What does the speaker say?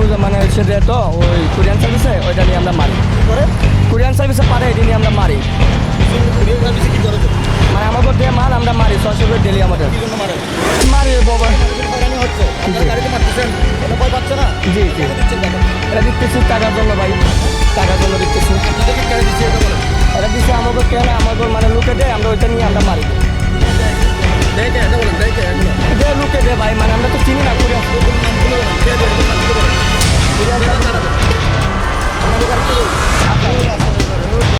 বাংলাদেশে যে তো ওই কোরিয়ান সার্ভিসে ওইটা নিয়ে আমরা মারি। করে? কোরিয়ান সার্ভিসে পারে এটা নিয়ে আমরা মারি। কুরিয়ার সার্ভিসে কি করে মানে আমাদের দিয়ে মাল আমরা মারি ছয়শো করে ডেলি আমাদের। মারি বাবা। হচ্ছে। গাড়িতে মারতেছেন ভয় পাচ্ছে না? জি জি। এটা দিচ্ছি টাকার জন্য ভাই। টাকার জন্য দিতেছি ならば。